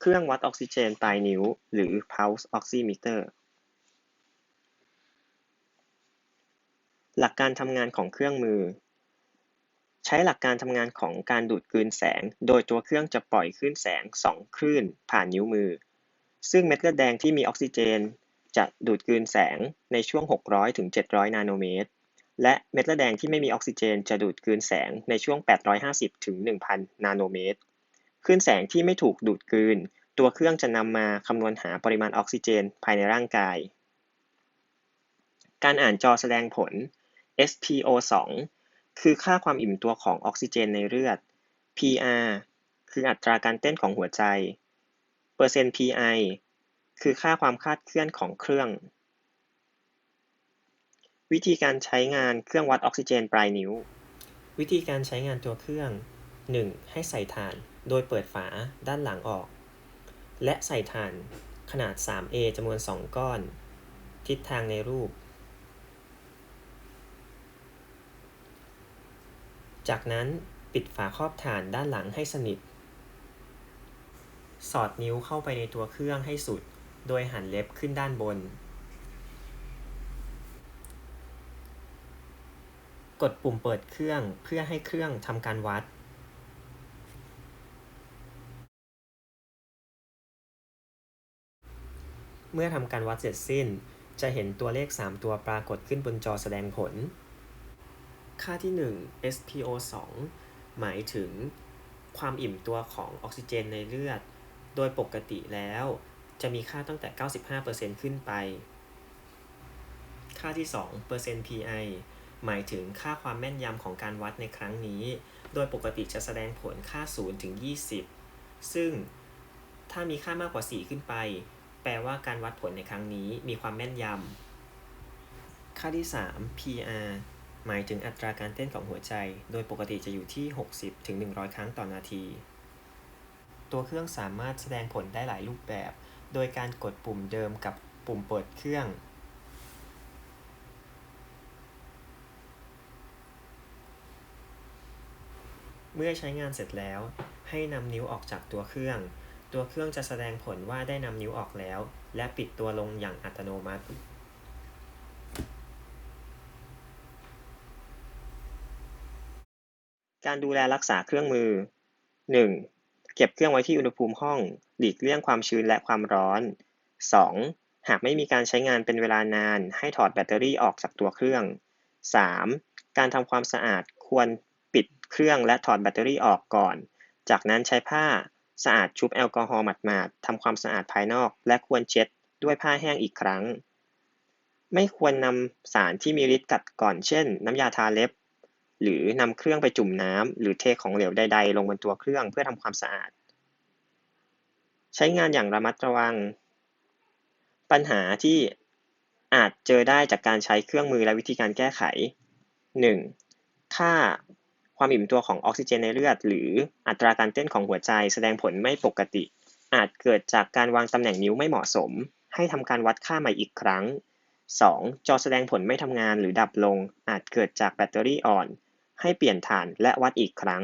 เครื่องวัดออกซิเจนปลายนิ้ว หรือ pulse oximeter หลักการทำงานของเครื่องมือ ใช้หลักการทำงานของการดูดกลืนแสง โดยตัวเครื่องจะปล่อยคลื่นแสง 2 คลื่น ผ่านนิ้วมือ ซึ่งเม็ดเลือดแดงที่มีออกซิเจน จะดูดกลืนแสงในช่วง 600 ถึง 700 นาโนเมตร และเม็ดเลือดแดงที่ไม่มีออกซิเจน จะดูดกลืนแสงในช่วง 850 ถึง 1,000 นาโนเมตร คลื่นแสงที่ไม่ถูกดูดกลืน ตัวเครื่องจะนำมาคำนวณหาปริมาณออกซิเจนภายในร่างกาย การอ่านจอแสดงผล SpO2 คือค่าความอิ่มตัวของออกซิเจนในเลือด PR คืออัตราการเต้นของหัวใจ เปอร์เซ็นต์ PI คือค่าความคลาดเคลื่อนของเครื่อง วิธีการใช้งานเครื่องวัดออกซิเจนปลายนิ้ว วิธีการใช้งานตัวเครื่อง 1. ให้ใส่ถ่าน โดยเปิดฝาด้านหลังออก และใส่ถ่านขนาด 3A จำนวน 2 ก้อน ทิศทางในรูป จากนั้นปิดฝาครอบถ่านด้านหลังให้สนิท สอดนิ้วเข้าไปในตัวเครื่องให้สุด โดยหันเล็บขึ้นด้านบน กดปุ่มเปิดเครื่องเพื่อให้เครื่องทำการวัด เมื่อทำการวัดเสร็จสิ้น จะเห็นตัวเลข 3 ตัวปรากฏขึ้นบนจอแสดงผล ค่าที่ 1 SpO2 หมายถึง ความอิ่มตัวของออกซิเจนในเลือด โดยปกติแล้ว จะมีค่าตั้งแต่ 95%ขึ้นไป ค่าที่2 PI หมายถึงค่าความแม่นยำของการวัดในครั้งนี้ โดยปกติจะแสดงผลค่า 0 ถึง 20 ซึ่งถ้ามีค่ามากกว่า 4 ขึ้นไป แปลว่าการวัดผลในครั้งนี้มีความแม่นยำ ค่าที่ 3 PR หมายถึงอัตราการเต้นของหัวใจ โดยปกติจะอยู่ที่60ถึง100 ครั้งต่อนาที ตัวเครื่องสามารถแสดงผลได้หลายรูปแบบ โดยการกดปุ่มเดิมกับปุ่มเปิดเครื่อง เมื่อใช้งานเสร็จแล้ว ให้นำนิ้วออกจากตัวเครื่อง ตัวเครื่องจะแสดงผลว่าได้นำนิ้วออกแล้ว และปิดตัวลงอย่างอัตโนมัติ การดูแลรักษาเครื่องมือ 1. เก็บเครื่องไว้ที่อุณหภูมิห้อง หลีกเลี่ยงความชื้นและความร้อน 2. หากไม่มีการใช้งานเป็นเวลานาน ให้ถอดแบตเตอรี่ออกจากตัวเครื่อง 3. การทำความสะอาดควรปิดเครื่องและถอดแบตเตอรี่ออกก่อน จากนั้นใช้ผ้า สะอาดชุบแอลกอฮอล์หมาดๆทำความสะอาดภายนอก และควรเช็ดด้วยผ้าแห้งอีกครั้ง ไม่ควรนำสารที่มีฤทธิ์กัดก่อน เช่น น้ำยาทาเล็บ หรือนำเครื่องไปจุ่มน้ำหรือเทของเหลวใด ๆ ลงบนตัวเครื่องเพื่อทำความสะอาด ใช้งานอย่างระมัดระวัง ปัญหาที่อาจเจอได้จากการใช้เครื่องมือและวิธีการแก้ไข 1. ค่า ความอิ่มตัวของออกซิเจนในเลือด หรืออัตราการเต้นของหัวใจแสดงผลไม่ปกติ อาจเกิดจากการวางตำแหน่งนิ้วไม่เหมาะสม ให้ทำการวัดค่าใหม่อีกครั้ง 2. จอแสดงผลไม่ทำงานหรือดับลง อาจเกิดจากแบตเตอรี่อ่อน ให้เปลี่ยนฐานและวัดอีกครั้ง